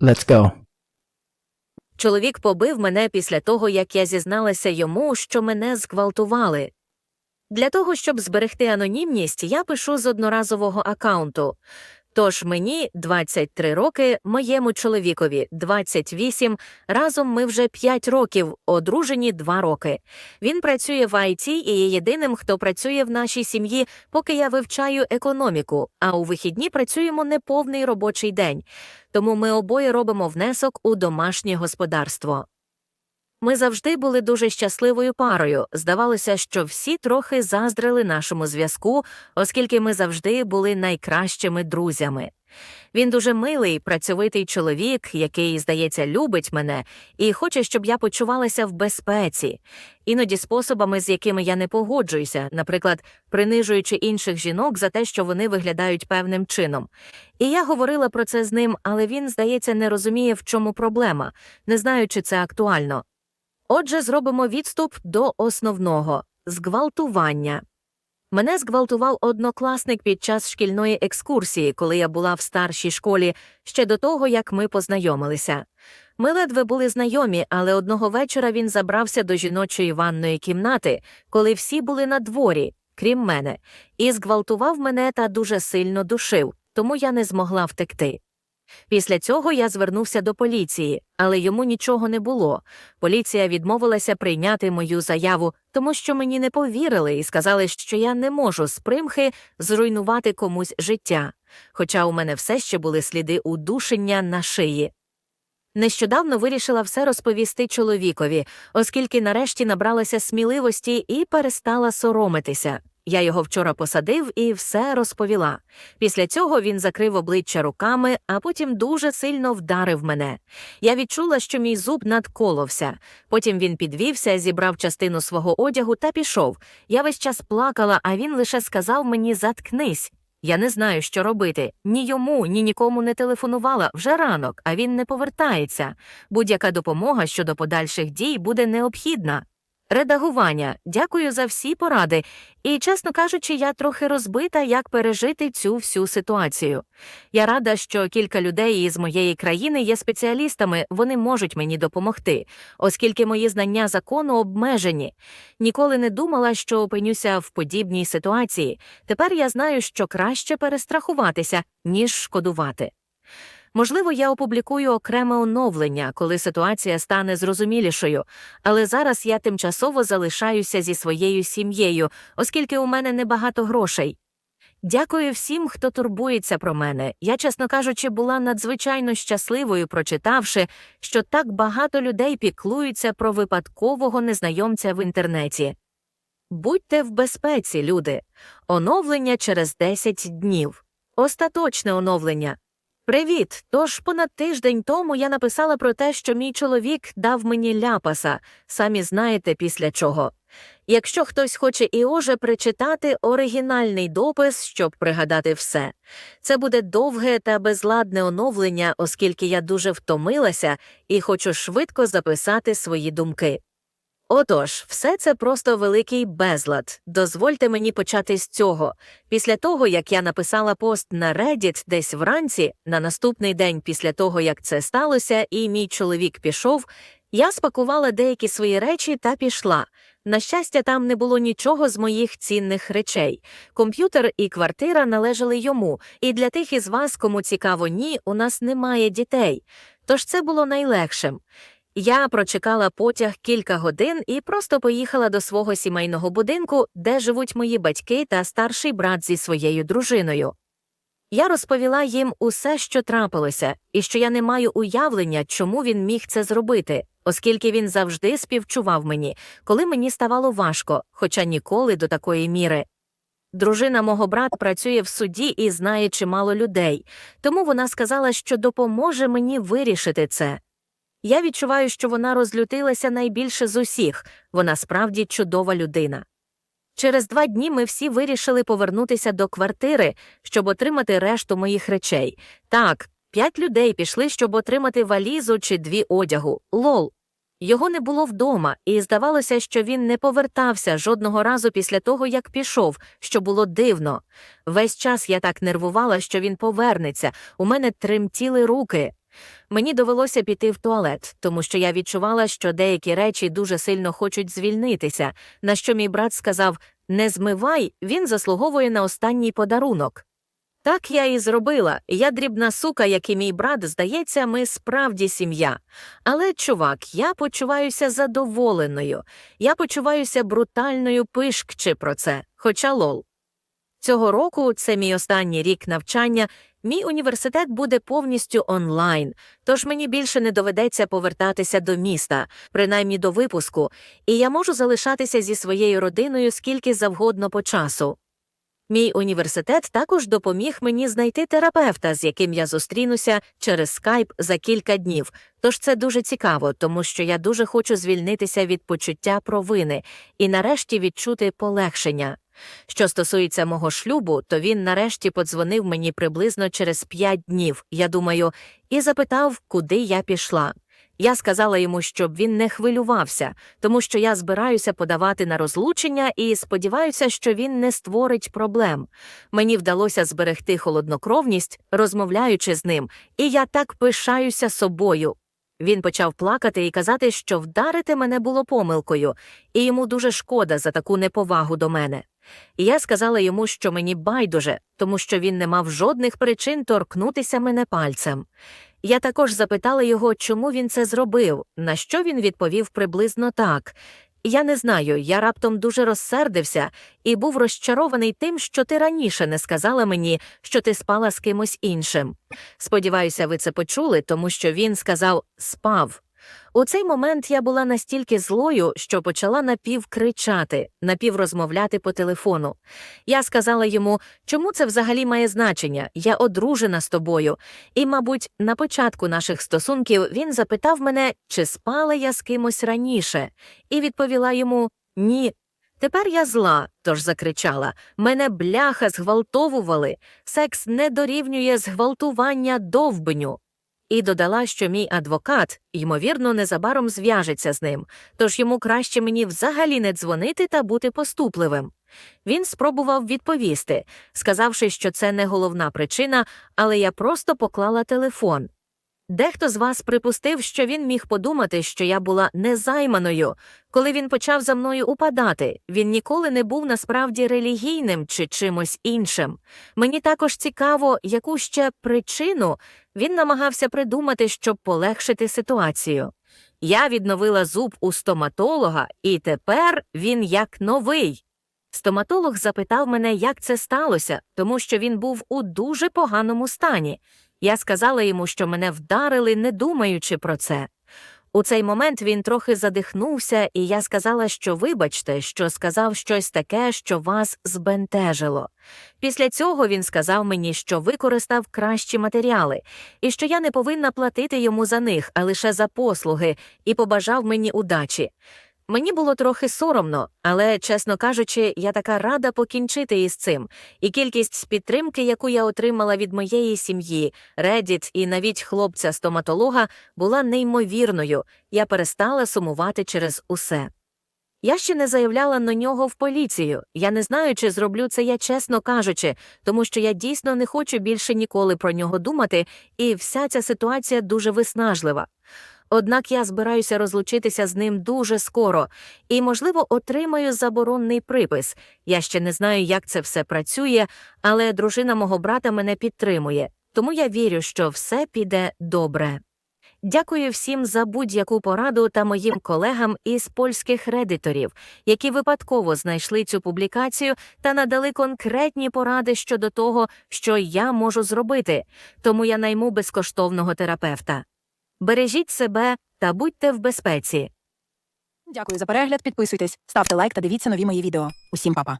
Let's go. Чоловік побив мене після того, як я зізналася йому, що мене зґвалтували. Для того, щоб зберегти анонімність, я пишу з одноразового акаунту. Тож мені 23 роки, моєму чоловікові 28, разом ми вже 5 років, одружені 2 роки. Він працює в ІТ і є єдиним, хто працює в нашій сім'ї, поки я вивчаю економіку, а у вихідні працюємо неповний робочий день. Тому ми обоє робимо внесок у домашнє господарство. Ми завжди були дуже щасливою парою. Здавалося, що всі трохи заздрили нашому зв'язку, оскільки ми завжди були найкращими друзями. Він дуже милий, працьовитий чоловік, який, здається, любить мене і хоче, щоб я почувалася в безпеці, іноді способами, з якими я не погоджуюся, наприклад, принижуючи інших жінок за те, що вони виглядають певним чином. І я говорила про це з ним, але він, здається, не розуміє, в чому проблема, не знаю, чи це актуально. Отже, зробимо відступ до основного зґвалтування. Мене зґвалтував однокласник під час шкільної екскурсії, коли я була в старшій школі, ще до того, як ми познайомилися. Ми ледве були знайомі, але одного вечора він забрався до жіночої ванної кімнати, коли всі були на дворі, крім мене, і зґвалтував мене та дуже сильно душив, тому я не змогла втекти. Після цього я звернувся до поліції, але йому нічого не було. Поліція відмовилася прийняти мою заяву, тому що мені не повірили і сказали, що я не можу з примхи зруйнувати комусь життя, хоча у мене все ще були сліди удушення на шиї. Нещодавно вирішила все розповісти чоловікові, оскільки нарешті набралася сміливості і перестала соромитися. Я його вчора посадив і все розповіла. Після цього він закрив обличчя руками, а потім дуже сильно вдарив мене. Я відчула, що мій зуб надколовся. Потім він підвівся, зібрав частину свого одягу та пішов. Я весь час плакала, а він лише сказав мені заткнись. Я не знаю, що робити. Ні йому, ні нікому не телефонувала вже ранок, а він не повертається. Будь-яка допомога щодо подальших дій буде необхідна. Редагування. Дякую за всі поради. І, чесно кажучи, я трохи розбита, як пережити цю всю ситуацію. Я рада, що кілька людей із моєї країни є спеціалістами, вони можуть мені допомогти, оскільки мої знання закону обмежені. Ніколи не думала, що опинюся в подібній ситуації. Тепер я знаю, що краще перестрахуватися, ніж шкодувати. Можливо, я опублікую окреме оновлення, коли ситуація стане зрозумілішою, але зараз я тимчасово залишаюся зі своєю сім'єю, оскільки у мене небагато грошей. Дякую всім, хто турбується про мене. Я, чесно кажучи, була надзвичайно щасливою, прочитавши, що так багато людей піклуються про випадкового незнайомця в інтернеті. Будьте в безпеці, люди. Оновлення через 10 днів. Остаточне оновлення. Привіт! Тож понад тиждень тому я написала про те, що мій чоловік дав мені ляпаса, самі знаєте після чого. Якщо хтось хоче і оже прочитати оригінальний допис, щоб пригадати все, це буде довге та безладне оновлення, оскільки я дуже втомилася і хочу швидко записати свої думки. Отож, все це просто великий безлад. Дозвольте мені почати з цього. Після того, як я написала пост на Reddit десь вранці, на наступний день після того, як це сталося, і мій чоловік пішов, я спакувала деякі свої речі та пішла. На щастя, там не було нічого з моїх цінних речей. Комп'ютер і квартира належали йому, і для тих із вас, кому цікаво, ні, у нас немає дітей. Тож це було найлегшим. Я прочекала потяг кілька годин і просто поїхала до свого сімейного будинку, де живуть мої батьки та старший брат зі своєю дружиною. Я розповіла їм усе, що трапилося, і що я не маю уявлення, чому він міг це зробити, оскільки він завжди співчував мені, коли мені ставало важко, хоча ніколи до такої міри. Дружина мого брата працює в суді і знає чимало людей, тому вона сказала, що допоможе мені вирішити це. Я відчуваю, що вона розлютилася найбільше з усіх, вона справді чудова людина. Через два дні ми всі вирішили повернутися до квартири, щоб отримати решту моїх речей. Так, п'ять людей пішли, щоб отримати валізу чи дві одягу. Лол. Його не було вдома, і здавалося, що він не повертався жодного разу після того, як пішов, що було дивно. Весь час я так нервувала, що він повернеться, у мене тремтіли руки. Мені довелося піти в туалет, тому що я відчувала, що деякі речі дуже сильно хочуть звільнитися, на що мій брат сказав Не змивай, він заслуговує на останній подарунок. Так я і зробила. Я дрібна сука, як і мій брат, здається, ми справді сім'я. Але, чувак, я почуваюся задоволеною. Я почуваюся брутальною пишкче про це, хоча лол. Цього року, це мій останній рік навчання, мій університет буде повністю онлайн, тож мені більше не доведеться повертатися до міста, принаймні до випуску, і я можу залишатися зі своєю родиною скільки завгодно по часу. Мій університет також допоміг мені знайти терапевта, з яким я зустрінуся через скайп за кілька днів. Тож це дуже цікаво, тому що я дуже хочу звільнитися від почуття провини і нарешті відчути полегшення. Що стосується мого шлюбу, то він нарешті подзвонив мені приблизно через п'ять днів, я думаю, і запитав, куди я пішла. Я сказала йому, щоб він не хвилювався, тому що я збираюся подавати на розлучення і сподіваюся, що він не створить проблем. Мені вдалося зберегти холоднокровність, розмовляючи з ним, і я так пишаюся собою. Він почав плакати і казати, що вдарити мене було помилкою, і йому дуже шкода за таку неповагу до мене. І я сказала йому, що мені байдуже, тому що він не мав жодних причин торкнутися мене пальцем. Я також запитала його, чому він це зробив, на що він відповів приблизно так. Я не знаю, я раптом дуже розсердився і був розчарований тим, що ти раніше не сказала мені, що ти спала з кимось іншим. Сподіваюся, ви це почули, тому що він сказав спав. У цей момент я була настільки злою, що почала напівкричати, напіврозмовляти по телефону. Я сказала йому, чому це взагалі має значення, я одружена з тобою. І, мабуть, на початку наших стосунків він запитав мене, чи спала я з кимось раніше, і відповіла йому ні. Тепер я зла, тож закричала мене бляха зґвалтовували. Секс не дорівнює зґвалтування довбню. І додала, що мій адвокат, ймовірно, незабаром зв'яжеться з ним, тож йому краще мені взагалі не дзвонити та бути поступливим. Він спробував відповісти, сказавши, що це не головна причина, але я просто поклала телефон. Дехто з вас припустив, що він міг подумати, що я була незайманою. Коли він почав за мною упадати, він ніколи не був насправді релігійним чи чимось іншим. Мені також цікаво, яку ще причину він намагався придумати, щоб полегшити ситуацію. Я відновила зуб у стоматолога, і тепер він як новий. Стоматолог запитав мене, як це сталося, тому що він був у дуже поганому стані. Я сказала йому, що мене вдарили, не думаючи про це. У цей момент він трохи задихнувся, і я сказала, що вибачте, що сказав щось таке, що вас збентежило. Після цього він сказав мені, що використав кращі матеріали, і що я не повинна платити йому за них, а лише за послуги, і побажав мені удачі. Мені було трохи соромно, але, чесно кажучи, я така рада покінчити із цим, і кількість підтримки, яку я отримала від моєї сім'ї, Reddit і навіть хлопця-стоматолога, була неймовірною. Я перестала сумувати через усе. Я ще не заявляла на нього в поліцію. Я не знаю, чи зроблю це я чесно кажучи, тому що я дійсно не хочу більше ніколи про нього думати, і вся ця ситуація дуже виснажлива. Однак я збираюся розлучитися з ним дуже скоро і, можливо, отримаю заборонний припис. Я ще не знаю, як це все працює, але дружина мого брата мене підтримує, тому я вірю, що все піде добре. Дякую всім за будь-яку пораду та моїм колегам із польських редиторів, які випадково знайшли цю публікацію та надали конкретні поради щодо того, що я можу зробити, тому я найму безкоштовного терапевта. Бережіть себе та будьте в безпеці. Дякую за перегляд. Підписуйтесь, ставте лайк та дивіться нові мої відео. Усім па-па.